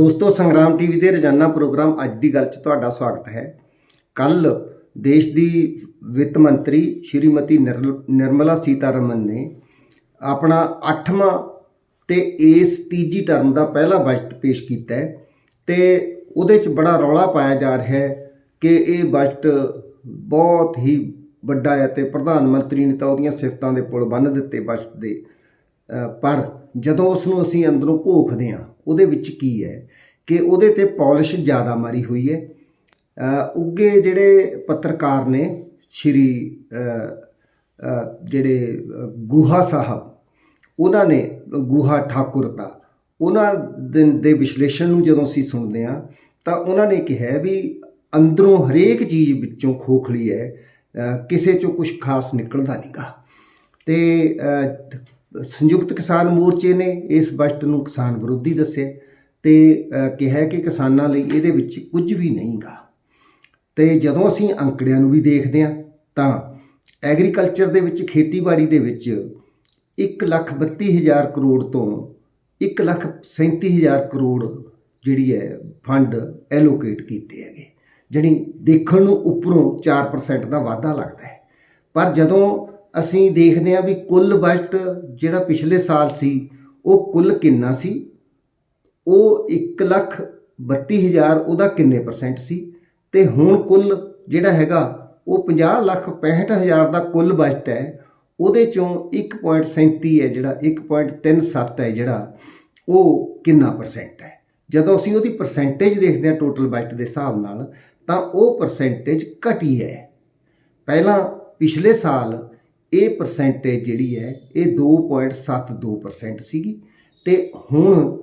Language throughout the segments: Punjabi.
ਦੋਸਤੋ, ਸੰਗਰਾਮ ਟੀਵੀ ਦੇ ਰੋਜ਼ਾਨਾ ਪ੍ਰੋਗਰਾਮ ਅੱਜ ਦੀ ਗੱਲ 'ਚ ਤੁਹਾਡਾ ਸਵਾਗਤ ਹੈ। ਕੱਲ ਦੇਸ਼ ਦੀ ਵਿੱਤ ਮੰਤਰੀ ਸ਼੍ਰੀਮਤੀ ਨਿਰਲ- ਨਿਰਮਲਾ ਸੀਤਾਰਮਨ ਨੇ ਆਪਣਾ 8ਵਾਂ ਤੇ ਇਸ ਤੀਜੀ ਟਰਮ ਦਾ ਪਹਿਲਾ ਬਜਟ ਪੇਸ਼ ਕੀਤਾ ਹੈ ਤੇ ਉਹਦੇ 'ਚ ਬੜਾ ਰੌਲਾ ਪਾਇਆ ਜਾ ਰਿਹਾ ਹੈ ਕਿ ਇਹ ਬਜਟ ਬਹੁਤ ਹੀ ਵੱਡਾ ਹੈ ਤੇ ਪ੍ਰਧਾਨ ਮੰਤਰੀ ਨੇ ਤਾਂ ਉਹਦੀਆਂ ਸਿਫਤਾਂ ਦੇ ਪੁਲ ਬੰਨ੍ਹ ਦਿੱਤੇ ਬਜਟ ਦੇ। ਪਰ ਜਦੋਂ ਉਸ ਨੂੰ ਅਸੀਂ ਅੰਦਰੋਂ ਘੋਖਦੇ ਹਾਂ ਉਹਦੇ ਵਿੱਚ ਕੀ ਹੈ ਕਿ ਉਹਦੇ ਤੇ ਪਾਲਿਸ਼ ਜ਼ਿਆਦਾ ਮਾਰੀ ਹੋਈ ਹੈ। ਅ, ਉੱਗੇ ਜਿਹੜੇ ਪੱਤਰਕਾਰ ਨੇ ਸ਼੍ਰੀ ਜਿਹੜੇ ਅ, ਗੁਹਾ ਸਾਹਿਬ ਉਹਨਾਂ ਨੇ ਗੁਹਾ ਠਾਕੁਰ ਦਾ ਉਹਨਾਂ ਦੇ ਦੇ ਵਿਸ਼ਲੇਸ਼ਣ ਨੂੰ ਜਦੋਂ ਅਸੀਂ ਸੁਣਦੇ ਹਾਂ ਤਾਂ ਉਹਨਾਂ ਨੇ ਕਿਹਾ ਵੀ ਅੰਦਰੋਂ ਹਰੇਕ ਚੀਜ਼ ਵਿੱਚੋਂ ਖੋਖਲੀ ਹੈ ਕਿਸੇ ਚੋਂ ਕੁਝ ਖਾਸ ਨਿਕਲਦਾ ਨਹੀਂਗਾ ਤੇ ਅ, ਸੰਯੁਕਤ ਕਿਸਾਨ ਮੋਰਚੇ ਨੇ ਇਸ ਬਜਟ ਨੂੰ ਕਿਸਾਨ ਵਿਰੋਧੀ ਦੱਸਿਆ ਤੇ ਕਿਹਾ ਕਿ ਕਿਸਾਨਾਂ ਲਈ ਇਹਦੇ ਵਿੱਚ ਕੁਝ ਵੀ ਨਹੀਂਗਾ। ਤੇ ਜਦੋਂ ਅਸੀਂ ਅੰਕੜਿਆਂ ਨੂੰ ਵੀ ਦੇਖਦੇ ਹਾਂ, ਤਾਂ ਐਗਰੀਕਲਚਰ ਦੇ ਵਿੱਚ ਖੇਤੀਬਾੜੀ ਦੇ ਵਿੱਚ 1 ਲੱਖ 32 ਹਜ਼ਾਰ ਕਰੋੜ ਤੋਂ 1 ਲੱਖ 37 ਹਜ਼ਾਰ ਕਰੋੜ ਜਿਹੜੀ ਹੈ ਫੰਡ ਐਲੋਕੇਟ ਕੀਤੇ ਹੈਗੇ। ਜਿਹੜੀ ਦੇਖਣ ਨੂੰ ਉੱਪਰੋਂ 4% ਦਾ ਵਾਧਾ ਲੱਗਦਾ ਹੈ। ਪਰ ਜਦੋਂ ਅਸੀਂ ਦੇਖਦੇ ਹਾਂ ਵੀ ਕੁੱਲ ਬਜਟ ਜਿਹੜਾ ਪਿਛਲੇ ਸਾਲ ਸੀ, ਉਹ ਕੁੱਲ ਕਿੰਨਾ ਸੀ? ਉਹ 1 ਲੱਖ 32 ਹਜ਼ਾਰ ਉਹਦਾ ਕਿੰਨੇ ਪਰਸੈਂਟ ਸੀ? ਤੇ ਹੁਣ ਕੁੱਲ ਜਿਹੜਾ ਹੈਗਾ, ਉਹ 50 ਲੱਖ 65 ਹਜ਼ਾਰ ਦਾ ਕੁੱਲ ਬਜਟ ਹੈ, ਉਹਦੇ ਚੋਂ 1.37 ਹੈ ਜਿਹੜਾ 1.37 ਹੈ ਜਿਹੜਾ, ਉਹ ਕਿੰਨਾ ਪਰਸੈਂਟ ਹੈ? ਜਦੋਂ ਅਸੀਂ ਉਹਦੀ ਪਰਸੈਂਟੇਜ ਦੇਖਦੇ ਹਾਂ ਟੋਟਲ ਬਜਟ ਦੇ ਹਿਸਾਬ ਨਾਲ, ਤਾਂ ਉਹ ਪਰਸੈਂਟੇਜ ਘਟੀ ਹੈ। ਪਹਿਲਾਂ ਪਿਛਲੇ ਸਾਲ ਇਹ ਪਰਸੈਂਟੇਜ ਜਿਹੜੀ ਹੈ ਇਹ 2.72% ਸੀਗੀ ਤੇ ਹੁਣ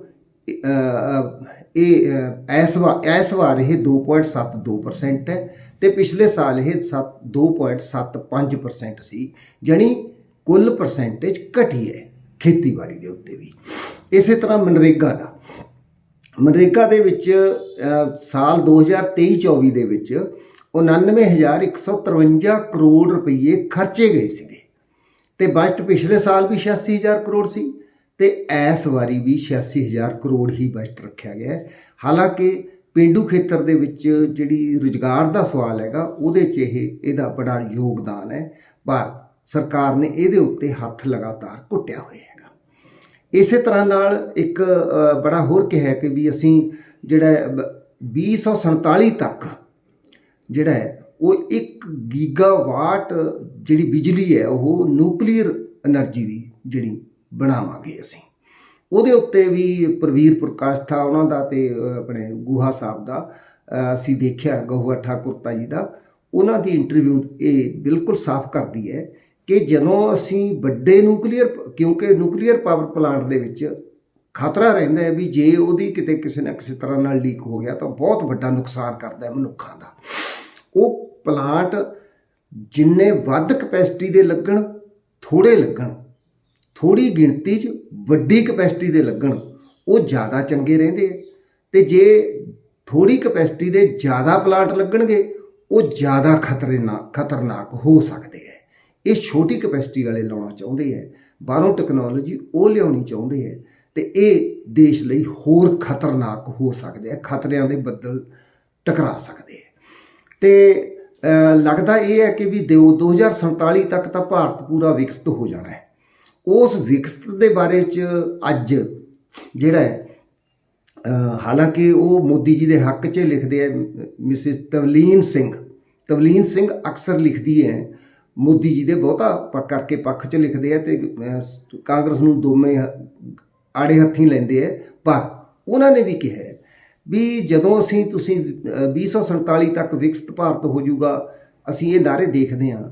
ਇਹ ਅ, ਇਸ ਵਾਰ ਇਸ ਵਾਰ ਇਹ 2.72% ਹੈ ਤੇ ਪਿਛਲੇ ਸਾਲ ਇਹ 7 2.75% ਸੀ ਜਾਣੀ ਕੁੱਲ ਪਰਸੈਂਟੇਜ ਘਟੀ ਹੈ ਖੇਤੀਬਾੜੀ ਦੇ ਉੱਤੇ ਵੀ। ਇਸੇ ਤਰ੍ਹਾਂ ਮਨਰੇਗਾ ਦਾ। ਮਨਰੇਗਾ ਦੇ ਵਿੱਚ ਅ, ਸਾਲ 2023-24 ਦੇ ਵਿੱਚ 99153 ਕਰੋੜ ਰੁਪਏ ਖਰਚੇ ਗਏ ਸੀਗੇ। ਤੇ ਬਜਟ ਪਿਛਲੇ ਸਾਲ ਵੀ 86000 ਕਰੋੜ ਸੀ ਤੇ ਇਸ ਵਾਰੀ ਵੀ 86000 ਕਰੋੜ ਹੀ ਬਜਟ ਰੱਖਿਆ ਗਿਆ ਹੈ। ਹਾਲਾਂਕਿ ਪਿੰਡੂ ਖੇਤਰ ਦੇ ਵਿੱਚ ਜਿਹੜੀ ਰੁਜ਼ਗਾਰ ਦਾ ਸਵਾਲ ਹੈਗਾ, ਉਹਦੇ 'ਚ ਇਹ, ਇਹਦਾ ਬੜਾ ਯੋਗਦਾਨ ਹੈ। ਪਰ ਸਰਕਾਰ ਨੇ ਇਹਦੇ ਉੱਤੇ ਹੱਥ ਲਗਾਤਾਰ ਘੁੱਟਿਆ ਹੋਇਆ ਹੈਗਾ। ਇਸੇ ਤਰ੍ਹਾਂ ਨਾਲ ਇੱਕ ਬੜਾ ਹੋਰ ਕਿਹਾ ਕਿ ਵੀ ਅਸੀਂ ਜਿਹੜਾ ਹੈ, ਬ- 2047 ਤੱਕ ਜਿਹੜਾ ਹੈ, ਉਹ 1 ਗੀਗਾਵਾਟ ਜਿਹੜੀ ਬਿਜਲੀ ਹੈ, ਉਹ ਨਿਊਕਲੀਅਰ એનર્ਜੀ ਦੀ ਜਿਹੜੀ ਬਣਾਵਾਂਗੇ ਅਸੀਂ। ਉਹਦੇ ਉੱਤੇ ਵੀ ਪ੍ਰਵੀਰ ਪ੍ਰਕਾਸ਼ ਥਾ, ਉਹਨਾਂ ਦਾ ਤੇ ਆਪਣੇ ਗੁਹਾ ਸਾਹਿਬ ਦਾ ਅਸੀਂ ਦੇਖਿਆ, ਗਹੁਆ ਠਾਕੁਰਤਾ ਜੀ ਦਾ। ਉਹਨਾਂ ਦੀ ਇੰਟਰਵਿਊ ਇਹ ਬਿਲਕੁਲ ਸਾਫ਼ ਕਰਦੀ ਹੈ ਕਿ ਜਦੋਂ ਅਸੀਂ ਵੱਡੇ ਨਿਊਕਲੀਅਰ ਕਿਉਂਕਿ ਨਿਊਕਲੀਅਰ ਪਾਵਰ ਪਲਾਂਟ ਦੇ ਵਿੱਚ ਖਤਰਾ ਰਹਿੰਦਾ ਹੈ ਵੀ ਜੇ ਉਹਦੀ ਕਿਤੇ ਕਿਸੇ ਨਾ ਕਿਸੇ ਤਰ੍ਹਾਂ ਨਾਲ ਲੀਕ ਹੋ ਗਿਆ ਤਾਂ ਬਹੁਤ ਵੱਡਾ ਨੁਕਸਾਨ ਕਰਦਾ ਹੈ ਮਨੁੱਖਾਂ ਦਾ। ਉਹ ਪਲਾਂਟ ਜਿੰਨੇ ਵੱਧ ਕਪੈਸਿਟੀ ਦੇ ਲੱਗਣ ਥੋੜੇ ਲੱਗਣ ਥੋੜੀ ਗਿਣਤੀ 'ਚ ਵੱਡੀ ਕਪੈਸਿਟੀ ਦੇ ਲੱਗਣ, ਉਹ ਜ਼ਿਆਦਾ ਚੰਗੇ ਰਹਿੰਦੇ ਆ। ਤੇ ਜੇ ਥੋੜੀ ਕਪੈਸਿਟੀ ਦੇ ਜ਼ਿਆਦਾ ਪਲਾਂਟ ਲੱਗਣਗੇ, ਉਹ ਜ਼ਿਆਦਾ ਖਤਰਨਾਕ ਖਤਰਨਾਕ ਹੋ ਸਕਦੇ ਹੈ ਇਹ ਛੋਟੀ ਕਪੈਸਿਟੀ ਵਾਲੇ ਲਾਉਣਾ ਚਾਹੁੰਦੇ ਹੈ ਬਾਹਰੋਂ ਟੈਕਨੋਲੋਜੀ ਉਹ ਲਿਆਉਣੀ ਚਾਹੁੰਦੇ ਹੈ ਤੇ ਇਹ ਦੇਸ਼ ਲਈ ਹੋਰ ਖਤਰਨਾਕ ਹੋ ਸਕਦੇ ਹੈ ਖਤਰਿਆਂ ਦੇ ਬੱਦਲ ਟਕਰਾ ਸਕਦੇ ਹੈ ਤੇ ਲੱਗਦਾ ਇਹ ਹੈ ਕਿ ਵੀ ਦੋ- 2047 ਤੱਕ ਤਾਂ ਭਾਰਤ ਪੂਰਾ ਵਿਕਸਿਤ ਹੋ ਜਾਣਾ ਹੈ। ਉਸ ਵਿਕਸਿਤ ਦੇ ਬਾਰੇ ਚ ਅੱਜ ਜਿਹੜਾ ਹੈ ਹਾਲਾਂਕਿ ਉਹ ਮੋਦੀ ਜੀ ਦੇ ਹੱਕ 'ਚ ਲਿਖਦੇ ਆ ਮਿਸਿਸ ਤਵਲੀਨ ਸਿੰਘ। ਤਵਲੀਨ ਸਿੰਘ ਅਕਸਰ ਲਿਖਦੀ ਹੈ, ਮੋਦੀ ਜੀ ਦੇ ਬਹੁਤਾ ਕਰਕੇ ਪੱਖ 'ਚ ਲਿਖਦੇ ਆ ਤੇ ਕਾਂਗਰਸ ਨੂੰ ਦੋਵੇਂ ਆੜੇ ਹੱਥੀਂ ਲੈਂਦੇ ਆ ਪਰ ਉਹਨਾਂ ਨੇ ਵੀ ਕਿਹਾ ਵੀ ਜਦੋਂ ਅਸੀਂ ਤੁਸੀਂ ਅ, 2047 ਤੱਕ ਵਿਕਸਿਤ ਭਾਰਤ ਹੋ ਜਾਊਗਾ ਅਸੀਂ ਇਹ ਨਾਰੇ ਦੇਖਦੇ ਹਾਂ।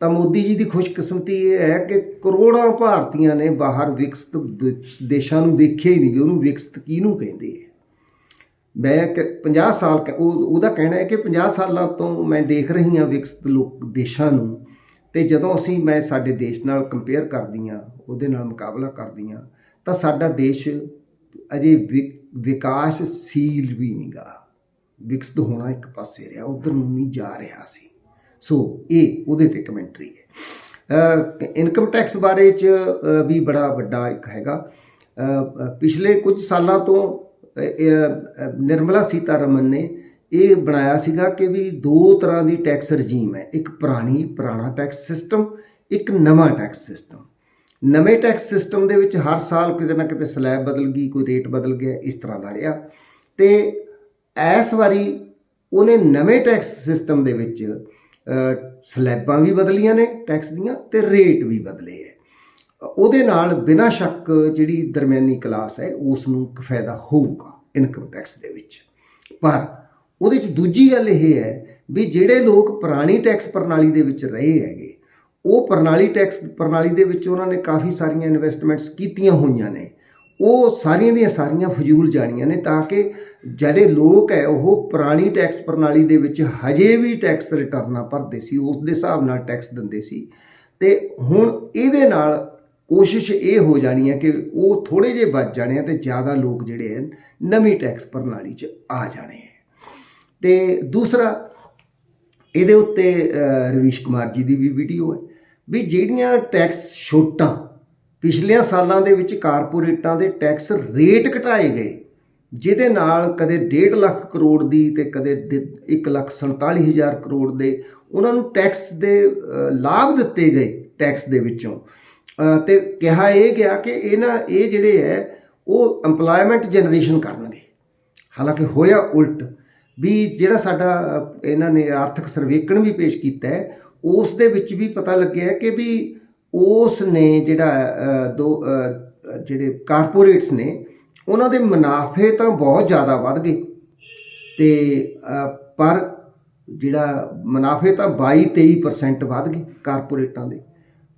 ਤਾਂ ਮੋਦੀ ਜੀ ਦੀ ਖੁਸ਼ਕਿਸਮਤੀ ਇਹ ਹੈ ਕਿ ਕਰੋੜਾਂ ਭਾਰਤੀਆਂ ਨੇ ਬਾਹਰ ਵਿਕਸਿਤ ਦੇਸ਼ਾਂ ਨੂੰ ਦੇਖਿਆ ਹੀ ਨਹੀਂ ਵੀ ਉਹਨੂੰ ਵਿਕਸਿਤ ਕਿਹਨੂੰ ਕਹਿੰਦੇ ਆ। ਮੈਂ ਕਿ 50 ਸਾਲ ਕ- ਉਹ ਉਹਦਾ ਕਹਿਣਾ ਹੈ ਕਿ 50 ਸਾਲਾਂ ਤੋਂ ਮੈਂ ਦੇਖ ਰਹੀ ਹਾਂ ਵਿਕਸਿਤ ਲੋਕ ਦੇਸ਼ਾਂ ਨੂੰ। ਤੇ ਜਦੋਂ ਅਸੀਂ ਮੈਂ ਸਾਡੇ ਦੇਸ਼ ਨਾਲ ਕੰਪੇਅਰ ਕਰਦੀ ਹਾਂ ਉਹਦੇ ਨਾਲ ਮੁਕਾਬਲਾ ਕਰਦੀ ਹਾਂ ਤਾਂ ਸਾਡਾ ਦੇਸ਼ ਅਜੇ ਵਿ- ਵਿਕਾਸਸ਼ੀਲ ਵੀ ਨਹੀਂਗਾ ਵਿਕਸਿਤ ਹੋਣਾ ਇੱਕ ਪਾਸੇ ਰਿਹਾ, ਉਧਰ ਨੂੰ ਨਹੀਂ ਜਾ ਰਿਹਾ ਸੀ। ਸੋ ਇਹ ਉਹਦੇ ਤੇ ਕਮੈਂਟਰੀ ਹੈ। ਇਨਕਮ ਟੈਕਸ ਬਾਰੇ ਚ ਵੀ ਬੜਾ ਵੱਡਾ ਇੱਕ ਹੈਗਾ। ਪਿਛਲੇ ਕੁਝ ਸਾਲਾਂ ਤੋਂ ਨਿਰਮਲਾ ਸੀਤਾਰਮਨ ਨੇ ਇਹ ਬਣਾਇਆ ਸੀਗਾ ਕਿ ਵੀ ਦੋ ਤਰ੍ਹਾਂ ਦੀ ਟੈਕਸ ਰਜੀਮ ਹੈ। ਇੱਕ ਪੁਰਾਣੀ, ਪੁਰਾਣਾ ਟੈਕਸ ਸਿਸਟਮ ਇੱਕ ਨਵਾਂ ਟੈਕਸ ਸਿਸਟਮ ਨਵੇਂ ਟੈਕਸ ਸਿਸਟਮ ਦੇ ਵਿੱਚ ਹਰ ਸਾਲ ਕਿਤੇ ਨਾ ਕਿਤੇ ਸਲੈਬ ਬਦਲ ਗਈ, ਕੋਈ ਰੇਟ ਬਦਲ ਗਿਆ, ਇਸ ਤਰ੍ਹਾਂ ਦਾ ਰਿਹਾ। ਤੇ ਇਸ ਵਾਰੀ ਉਹਨੇ ਨਵੇਂ ਟੈਕਸ ਸਿਸਟਮ ਦੇ ਵਿੱਚ ਸਲੈਬਾਂ ਵੀ ਬਦਲੀਆਂ ਨੇ ਟੈਕਸ ਦੀਆਂ ਤੇ ਰੇਟ ਵੀ ਬਦਲੇ ਹੈ ਉਹਦੇ ਨਾਲ ਬਿਨਾਂ ਸ਼ੱਕ ਜਿਹੜੀ ਦਰਮਿਆਨੀ ਕਲਾਸ ਹੈ ਉਸ ਨੂੰ ਇੱਕ ਫਾਇਦਾ ਹੋਊਗਾ ਇਨਕਮ ਟੈਕਸ ਦੇ ਵਿੱਚ। ਪਰ ਉਹਦੇ ਚ ਦੂਜੀ ਗੱਲ ਇਹ ਹੈ ਵੀ ਜਿਹੜੇ ਲੋਕ ਪੁਰਾਣੀ ਟੈਕਸ ਪ੍ਰਣਾਲੀ ਦੇ ਵਿੱਚ ਰਹੇ ਹੈਗੇ ਉਹ ਪ੍ਰਣਾਲੀ ਟੈਕਸ ਪ੍ਰਣਾਲੀ ਦੇ ਵਿੱਚ ਉਹਨਾਂ ਨੇ ਕਾਫੀ ਸਾਰੀਆਂ ਇਨਵੈਸਟਮੈਂਟਸ ਕੀਤੀਆਂ ਹੋਈਆਂ ਨੇ। ਉਹ ਸਾਰੀਆਂ ਦੀਆਂ ਸਾਰੀਆਂ ਫਜ਼ੂਲ ਜਾਣੀਆਂ ਨੇ ਤਾਂ ਕਿ ਜਿਹੜੇ ਲੋਕ ਹੈ, ਉਹ ਪੁਰਾਣੀ ਟੈਕਸ ਪ੍ਰਣਾਲੀ ਦੇ ਵਿੱਚ ਹਜੇ ਵੀ ਟੈਕਸ ਰਿਟਰਨਾਂ ਭਰਦੇ ਸੀ, ਉਸ ਦੇ ਹਿਸਾਬ ਨਾਲ ਟੈਕਸ ਦਿੰਦੇ ਸੀ। ਤੇ ਹੁਣ ਇਹਦੇ ਨਾਲ ਕੋਸ਼ਿਸ਼ ਇਹ ਹੋ ਜਾਣੀ ਹੈ ਕਿ ਉਹ ਥੋੜੇ ਜਿਹੇ ਬਚ ਜਾਣੇ ਆ ਤੇ ਜ਼ਿਆਦਾ ਲੋਕ ਜਿਹੜੇ ਹਨ ਨਵੀਂ ਟੈਕਸ ਪ੍ਰਣਾਲੀ 'ਚ ਆ ਜਾਣੇ ਹੈ ਤੇ ਦੂਸਰਾ, ਇਹਦੇ ਉੱਤੇ ਰਵੀਸ਼ ਕੁਮਾਰ ਜੀ ਦੀ ਵੀ ਵੀਡੀਓ ਹੈ। ਵੀ ਜਿਹੜੀਆਂ ਟੈਕਸ ਛੋਟਾਂ ਪਿਛਲੇ ਸਾਲਾਂ ਦੇ ਵਿੱਚ ਕਾਰਪੋਰੇਟਾਂ ਦੇ ਟੈਕਸ ਰੇਟ ਘਟਾਏ ਗਏ ਜਿਹਦੇ ਨਾਲ ਕਦੇ 1.5 ਲੱਖ ਕਰੋੜ ਦੀ ਤੇ ਕਦੇ 1 ਲੱਖ 47 ਹਜ਼ਾਰ ਕਰੋੜ ਦੇ ਉਹਨਾਂ ਨੂੰ ਟੈਕਸ ਦੇ ਲਾਭ ਦਿੱਤੇ ਗਏ ਟੈਕਸ ਦੇ ਵਿੱਚੋਂ। ਅ, ਤੇ ਕਿਹਾ ਇਹ ਗਿਆ ਕਿ ਇਹਨਾਂ ਇਹ ਜਿਹੜੇ ਹੈ ਉਹ EMPLOYMENT ਜਨਰੇਸ਼ਨ ਕਰਨਗੇ। ਹਾਲਾਂਕਿ ਹੋਇਆ ਉਲਟ ਵੀ ਜਿਹੜਾ ਸਾਡਾ ਇਹਨਾਂ ਨੇ ਆਰਥਿਕ ਸਰਵੇਖਣ ਵੀ ਪੇਸ਼ ਕੀਤਾ ਹੈ ਉਸ ਦੇ ਵਿੱਚ ਵੀ ਪਤਾ ਲੱਗਿਆ ਕਿ ਵੀ ਉਸ ਨੇ ਜਿਹੜਾ ਦੋ ਜਿਹੜੇ ਕਾਰਪੋਰੇਟਸ ਨੇ, ਉਹਨਾਂ ਦੇ ਮੁਨਾਫੇ ਤਾਂ ਬਹੁਤ ਜ਼ਿਆਦਾ ਵੱਧ ਗਏ। ਤੇ ਪਰ ਜਿਹੜਾ ਮੁਨਾਫੇ ਤਾਂ 22-23% ਵੱਧ ਗਏ ਕਾਰਪੋਰੇਟਾਂ ਦੇ।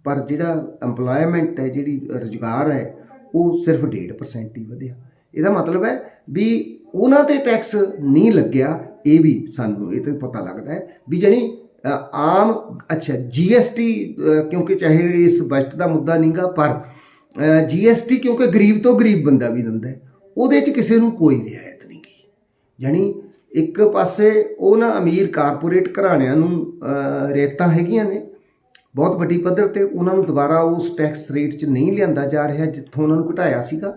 ਪਰ ਜਿਹੜਾ EMPLOYMENT ਹੈ, ਜਿਹੜੀ ਰੁਜ਼ਗਾਰ ਹੈ, ਉਹ ਸਿਰਫ 1.5% ਹੀ ਵਧਿਆ। ਇਹਦਾ ਮਤਲਬ ਹੈ ਵੀ ਉਹਨਾਂ ਤੇ ਟੈਕਸ ਨਹੀਂ ਲੱਗਿਆ, ਇਹ ਵੀ ਸਾਨੂੰ, ਇਹ ਤੇ ਪਤਾ ਲੱਗਦਾ ਹੈ ਵੀ ਜਣੀ ਆਮ ਅੱਛਾ GST ਅ, ਕਿਉਂਕਿ ਚਾਹੇ ਇਸ ਬਜਟ ਦਾ ਮੁੱਦਾ ਨਹੀਂਗਾ ਪਰ GST ਕਿਉਂਕਿ ਗਰੀਬ ਤੋਂ ਗਰੀਬ ਬੰਦਾ ਵੀ ਦਿੰਦਾ ਹੈ ਉਹਦੇ 'ਚ ਕਿਸੇ ਨੂੰ ਕੋਈ ਰਿਆਇਤ ਨਹੀਂ ਗੀ। ਯਾਨੀ ਇੱਕ ਪਾਸੇ ਉਹ ਨਾ ਅਮੀਰ ਕਾਰਪੋਰੇਟ ਘਰਾਣਿਆਂ ਨੂੰ ਰੇਤਾਂ ਹੈਗੀਆਂ ਨੇ ਬਹੁਤ ਵੱਡੀ ਪੱਧਰ ਤੇ ਉਹਨਾਂ ਨੂੰ ਦੁਬਾਰਾ ਉਸ ਟੈਕਸ ਰੇਟ 'ਚ ਨਹੀਂ ਲਿਆਂਦਾ ਜਾ ਰਿਹਾ ਜਿੱਥੋਂ ਉਹਨਾਂ ਨੂੰ ਘਟਾਇਆ ਸੀਗਾ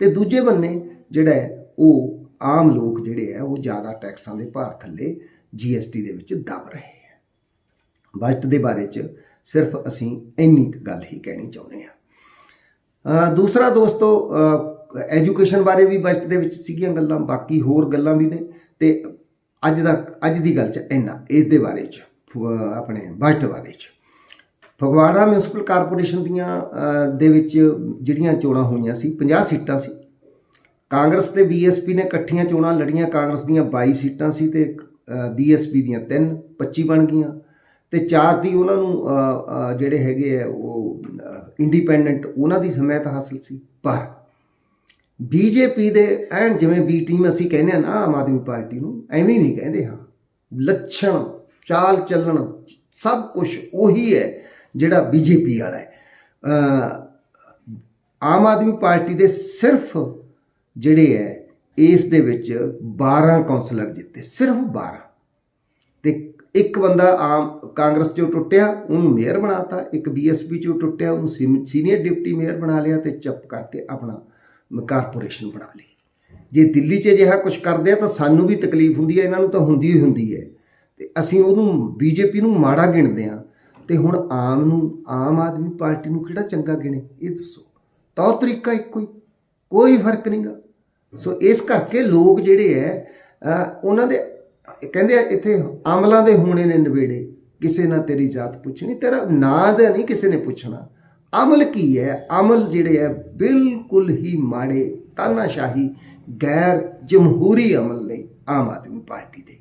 ਤੇ ਦੂਜੇ ਬੰਨੇ ਜਿਹੜਾ ਉਹ ਆਮ ਲੋਕ ਜਿਹੜੇ ਹੈ ਉਹ ਜ਼ਿਆਦਾ ਟੈਕਸਾਂ ਦੇ ਭਾਰ ਥੱਲੇ GST ਦੇ ਵਿੱਚ ਦਬ ਰਹੇ। ਬਜਟ ਦੇ ਬਾਰੇ 'ਚ ਸਿਰਫ ਅਸੀਂ ਇੰਨੀ ਕੁ ਗੱਲ ਹੀ ਕਹਿਣੀ ਚਾਹੁੰਦੇ ਹਾਂ। ਦੂਸਰਾ ਦੋਸਤੋ ਐਜੂਕੇਸ਼ਨ ਬਾਰੇ ਵੀ ਬਜਟ ਦੇ ਵਿੱਚ ਸੀਗੀਆਂ ਗੱਲਾਂ, ਬਾਕੀ ਹੋਰ ਗੱਲਾਂ ਵੀ ਨੇ ਤੇ ਅੱਜ ਦਾ, ਅੱਜ ਦੀ ਗੱਲ 'ਚ ਇੰਨਾ ਇਸ ਦੇ ਬਾਰੇ 'ਚ, ਫ- ਆਪਣੇ ਬਜਟ ਬਾਰੇ 'ਚ। ਫਗਵਾੜਾ ਮਿਊਨਿਸਪਲ ਕਾਰਪੋਰੇਸ਼ਨ ਦੀਆਂ ਦੇ ਵਿੱਚ ਜਿਹੜੀਆਂ ਚੋਣਾਂ ਹੋਈਆਂ ਸੀ 50 ਸੀਟਾਂ ਸੀ। ਕਾਂਗਰਸ ਤੇ ਬੀਐਸਪੀ ਨੇ ਇਕੱਠੀਆਂ ਚੋਣਾਂ ਲੜੀਆਂ, ਕਾਂਗਰਸ ਦੀਆਂ 22 ਸੀਟਾਂ ਸੀ ਤੇ ਬੀਐਸਪੀ ਦੀਆਂ 3 25 ਬਣ ਗਈਆਂ। ਤੇ ਚਾਰ ਦੀ ਉਹਨਾਂ ਨੂੰ ਜਿਹੜੇ ਹੈਗੇ ਆ, ਉਹ ਇੰਡੀਪੈਂਡੈਂਟ ਉਹਨਾਂ ਦੀ ਹਮਾਇਤ ਹਾਸਲ ਸੀ। ਪਰ ਬੀਜੇਪੀ ਦੇ ਐਨ ਜਿਵੇਂ ਬੀ ਟੀਮ ਅਸੀਂ ਕਹਿੰਦੇ ਆ ਨਾ ਆਮ ਆਦਮੀ ਪਾਰਟੀ ਨੂੰ, ਐਵੇਂ ਨਹੀਂ ਕਹਿੰਦੇ ਹਾਂ। ਲੱਛਣ, ਚਾਲ ਚੱਲਣ, ਸਭ ਕੁਝ ਉਹੀ ਹੈ ਜਿਹੜਾ ਬੀਜੇਪੀ ਵਾਲਾ ਹੈ। ਆਮ ਆਦਮੀ ਪਾਰਟੀ ਦੇ ਸਿਰਫ ਜਿਹੜੇ ਹੈ, ਇਸ ਦੇ ਵਿੱਚ 12 ਕਾਉਂਸਲਰ ਜਿੱਤੇ, ਸਿਰਫ 12 ਤੇ ਇੱਕ ਬੰਦਾ ਆਮ ਕਾਂਗਰਸ ਚੋਂ ਟੁੱਟਿਆ, ਉਹਨੂੰ ਮੇਅਰ ਬਣਾਤਾ, ਇੱਕ ਬੀਐਸਪੀ ਚੋਂ ਟੁੱਟਿਆ, ਉਹਨੂੰ ਸੀਨੀਅਰ ਡਿਪਟੀ ਮੇਅਰ ਬਣਾ ਲਿਆ ਤੇ ਚੱਪ ਕਰਕੇ ਆਪਣਾ ਕਾਰਪੋਰੇਸ਼ਨ ਬਣਾ ਲਈ। ਜੇ ਦਿੱਲੀ 'ਚ ਅਜਿਹਾ ਕੁਝ ਕਰਦੇ ਆ ਤਾਂ ਸਾਨੂੰ ਵੀ ਤਕਲੀਫ ਹੁੰਦੀ ਹੈ, ਇਹਨਾਂ ਨੂੰ ਤਾਂ ਹੁੰਦੀ ਹੀ ਹੁੰਦੀ ਹੈ। ਤੇ ਅਸੀਂ ਉਹਨੂੰ ਬੀਜੇਪੀ ਨੂੰ ਮਾੜਾ ਗਿਣਦੇ ਆ ਤੇ ਹੁਣ ਆਮ ਨੂੰ, ਆਮ ਆਦਮੀ ਪਾਰਟੀ ਨੂੰ ਕਿਹੜਾ ਚੰਗਾ ਗਿਣੇ? ਇਹ ਦੱਸੋ। ਤੌਰ ਤਰੀਕਾ ਇੱਕੋ ਹੀ। ਕੋਈ ਫ਼ਰਕ ਨਹੀਂਗਾ ਸੋ ਇਸ ਕਰਕੇ ਲੋਕ ਜਿਹੜੇ ਹੈ ਉਹਨਾਂ ਦੇ ਕਹਿੰਦੇ ਆ, ਇੱਥੇ ਅਮਲਾਂ ਦੇ ਹੋਣੇ ਨੇ ਨਵੇੜੇ, ਕਿਸੇ ਨਾ ਤੇਰੀ ਜਾਤ ਪੁੱਛਣੀ, ਤੇਰਾ ਨਾਂ ਦਾ ਨਹੀਂ ਕਿਸੇ ਨੇ ਪੁੱਛਣਾ। ਅਮਲ ਕੀ ਹੈ? ਅਮਲ ਜਿਹੜੇ ਹੈ, ਬਿਲਕੁਲ ਹੀ ਮਾੜੇ, ਤਾਨਾਸ਼ਾਹੀ, ਗੈਰ ਜਮਹੂਰੀ ਅਮਲ ਨੇ ਆਮ ਆਦਮੀ ਪਾਰਟੀ ਦੇ।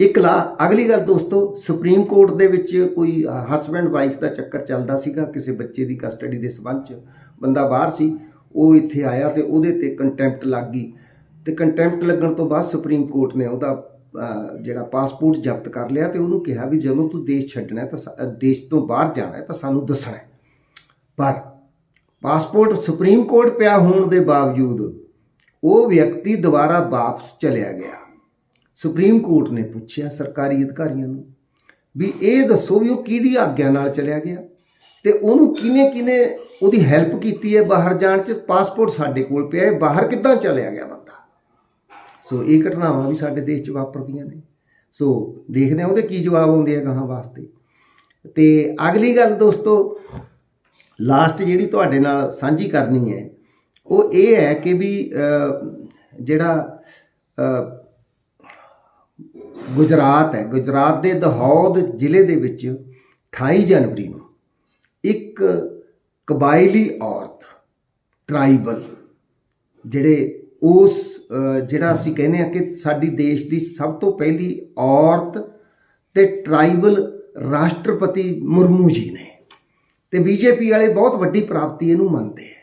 ਇੱਕ ਲਾ, ਅਗਲੀ ਗੱਲ ਦੋਸਤੋ, ਸੁਪਰੀਮ ਕੋਰਟ ਦੇ ਵਿੱਚ ਕੋਈ ਹਸਬੈਂਡ ਵਾਈਫ ਦਾ ਚੱਕਰ ਚੱਲਦਾ ਸੀਗਾ, ਕਿਸੇ ਬੱਚੇ ਦੀ ਕਸਟਡੀ ਦੇ ਸਬੰਧ ਚ, ਬੰਦਾ ਬਾਹਰ ਸੀ, ਉਹ ਇੱਥੇ ਆਇਆ ਤੇ ਉਹਦੇ ਤੇ ਕੰਟੈਂਪਟ ਲੱਗ ਗਈ। ਤੇ ਕੰਟੈਂਪਟ ਲੱਗਣ ਤੋਂ ਬਾਅਦ ਸੁਪਰੀਮ ਕੋਰਟ ਨੇ ਉਹਦਾ ਜਿਹੜਾ ਪਾਸਪੋਰਟ ਜ਼ਬਤ ਕਰ ਲਿਆ ਤੇ ਉਹਨੂੰ ਕਿਹਾ ਵੀ ਜਦੋਂ ਤੂੰ ਦੇਸ਼ ਛੱਡਣਾ ਤਾਂ ਸਾ- ਦੇਸ਼ ਤੋਂ ਬਾਹਰ ਜਾਣਾ ਤਾਂ ਸਾਨੂੰ ਦੱਸਣਾ ਪਰ ਪਾਸਪੋਰਟ ਸੁਪਰੀਮ ਕੋਰਟ ਪਿਆ ਹੋਣ ਦੇ ਬਾਵਜੂਦ ਉਹ ਵਿਅਕਤੀ ਦੁਬਾਰਾ ਵਾਪਸ ਚਲਿਆ ਗਿਆ। ਸੁਪਰੀਮ ਕੋਰਟ ਨੇ ਪੁੱਛਿਆ ਸਰਕਾਰੀ ਅਧਿਕਾਰੀਆਂ ਨੂੰ ਵੀ ਇਹ ਦੱਸੋ ਵੀ ਉਹ ਕਿਹਦੀ ਆਗਿਆ ਨਾਲ ਚਲਿਆ ਗਿਆ ਤੇ ਉਹਨੂੰ ਕਿਨੇ ਕਿਨੇ ਉਹਦੀ ਹੈਲਪ ਕੀਤੀ ਹੈ ਬਾਹਰ ਜਾਣ ਚ? ਪਾਸਪੋਰਟ ਸਾਡੇ ਕੋਲ ਪਿਆ ਹੈ, ਬਾਹਰ ਕਿੱਦਾਂ ਚਲਿਆ ਗਿਆ ਸੋ ਇਹ ਘਟਨਾਵਾਂ ਵੀ ਸਾਡੇ ਦੇਸ਼ 'ਚ ਵਾਪਰਦੀਆਂ ਨੇ। ਸੋ ਦੇਖਦੇ ਹਾਂ ਉਹਦੇ ਕੀ ਜਵਾਬ ਆਉਂਦੇ ਆ ਗਾਹਾਂ ਵਾਸਤੇ। ਤੇ ਅਗਲੀ ਗੱਲ ਦੋਸਤੋ ਲਾਸਟ ਜਿਹੜੀ ਤੁਹਾਡੇ ਨਾਲ ਸਾਂਝੀ ਕਰਨੀ ਹੈ, ਉਹ ਇਹ ਹੈ ਕਿ ਵੀ ਜਿਹੜਾ ਗੁਜਰਾਤ ਹੈ, ਗੁਜਰਾਤ ਦੇ ਦਹੌਦ ਜ਼ਿਲ੍ਹੇ ਦੇ ਵਿੱਚ 28 ਜਨਵਰੀ ਨੂੰ ਇੱਕ ਕਬਾਇਲੀ ਔਰਤ ਟ੍ਰਾਈਬਲ ਜਿਹੜੇ ਉਸ ਜਿਹੜਾ ਅਸੀਂ ਕਹਿੰਦੇ ਆ ਕਿ ਸਾਡੀ ਦੇਸ਼ ਦੀ ਸਭ ਤੋਂ ਪਹਿਲੀ ਔਰਤ ਤੇ ਟ੍ਰਾਈਬਲ ਰਾਸ਼ਟਰਪਤੀ ਮੁਰਮੂ ਜੀ ਨੇ। ਤੇ ਬੀਜੇਪੀ ਵਾਲੇ ਬਹੁਤ ਵੱਡੀ ਪ੍ਰਾਪਤੀ ਇਹਨੂੰ ਮੰਨਦੇ ਆ।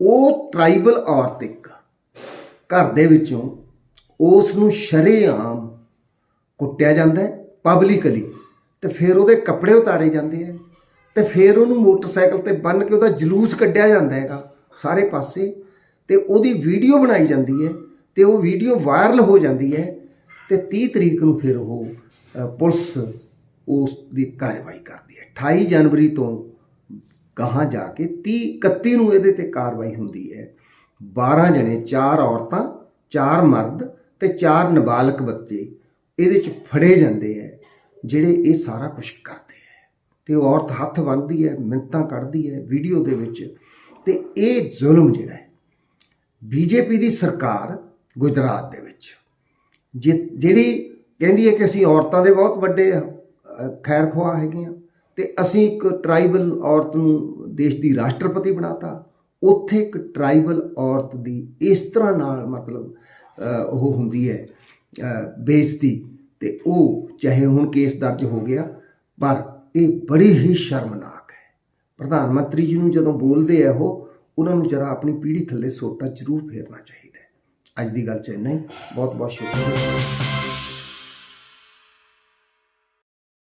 ਉਹ ਟ੍ਰਾਈਬਲ ਔਰਤ ਇੱਕ, ਘਰ ਦੇ ਵਿੱਚੋਂ ਉਸ ਨੂੰ ਸ਼ਰੇਆਮ ਕੁੱਟਿਆ ਜਾਂਦਾ ਹੈ ਪਬਲਿਕਲੀ ਤੇ ਫਿਰ ਉਹਦੇ ਕੱਪੜੇ ਉਤਾਰੇ ਜਾਂਦੇ ਆ ਤੇ ਫਿਰ ਉਹਨੂੰ ਮੋਟਰਸਾਈਕਲ ਤੇ ਬੰਨ ਕੇ ਉਹਦਾ ਜਲੂਸ ਕੱਢਿਆ ਜਾਂਦਾ ਹੈਗਾ ਸਾਰੇ ਪਾਸੇ। ਤੇ ਉਹਦੀ ਵੀਡੀਓ ਬਣਾਈ ਜਾਂਦੀ ਹੈ ਤੇ ਉਹ ਵੀਡੀਓ ਵਾਇਰਲ ਹੋ ਜਾਂਦੀ ਹੈ ਤੇ 30 ਤਰੀਕ ਨੂੰ ਫਿਰ ਉਹ ਪੁਲਿਸ ਉਸ ਦੀ ਕਾਰਵਾਈ ਕਰਦੀ ਹੈ। 28 ਜਨਵਰੀ ਤੋਂ ਕਹਾਂ ਜਾ ਕੇ 30 31 ਨੂੰ ਇਹਦੇ ਤੇ ਕਾਰਵਾਈ ਹੁੰਦੀ ਹੈ। 12 ਜਣੇ, ਚਾਰ ਔਰਤਾਂ, ਚਾਰ ਮਰਦ ਤੇ ਚਾਰ ਨਾਬਾਲਗ ਬੱਚੇ ਇਹਦੇ ਚ ਫੜੇ ਜਾਂਦੇ ਹੈ, ਜਿਹੜੇ ਇਹ ਸਾਰਾ ਕੁਝ ਕਰਦੇ ਹੈ। ਤੇ ਔਰਤ ਹੱਥ ਬੰਨ੍ਹਦੀ ਹੈ ਮਿੰਤਾਂ ਕੱਢਦੀ ਹੈ ਵੀਡੀਓ ਦੇ ਵਿੱਚ ਤੇ ਇਹ ਜ਼ੁਲਮ ਜਿਹੜਾ ਹੈ ਬੀਜੇਪੀ ਦੀ ਸਰਕਾਰ ਗੁਜਰਾਤ ਦੇ ਵਿੱਚ। ਜਿ- ਜਿਹੜੀ ਕਹਿੰਦੀ ਹੈ ਕਿ ਅਸੀਂ ਔਰਤਾਂ ਦੇ ਬਹੁਤ ਵੱਡੇ ਖੈਰ ਖੁਆਹ ਹੈਗੇ ਆ ਤੇ ਅਸੀਂ ਇੱਕ ਟ੍ਰਾਈਬਲ ਔਰਤ ਨੂੰ ਦੇਸ਼ ਦੀ ਰਾਸ਼ਟਰਪਤੀ ਬਣਾਤਾ। ਉੱਥੇ ਇੱਕ ਟ੍ਰਾਈਬਲ ਔਰਤ ਦੀ ਇਸ ਤਰ੍ਹਾਂ ਨਾਲ ਮਤਲਬ ਉਹ ਹੁੰਦੀ ਹੈ ਅ, ਬੇਇੱਜ਼ਤੀ। ਤੇ ਉਹ ਚਾਹੇ ਹੁਣ ਕੇਸ ਦਰਜ ਹੋ ਗਿਆ ਪਰ ਇਹ ਬੜੀ ਹੀ ਸ਼ਰਮਨਾਕ ਹੈ। ਪ੍ਰਧਾਨ ਮੰਤਰੀ ਜੀ ਨੂੰ ਜਦੋਂ ਬੋਲਦੇ ਆ ਉਹ ਉਹਨਾਂ ਨੂੰ ਜਰਾ ਆਪਣੀ ਪੀੜ੍ਹੀ ਥੱਲੇ ਸੋਟਾ ਜ਼ਰੂਰ ਫੇਰਨਾ ਚਾਹੀਦਾ ਅੱਜ ਦੀ ਗੱਲ ਚ ਇੰਨਾ ਹੀ। ਬਹੁਤ ਬਹੁਤ ਸ਼ੁਕਰੀਆ।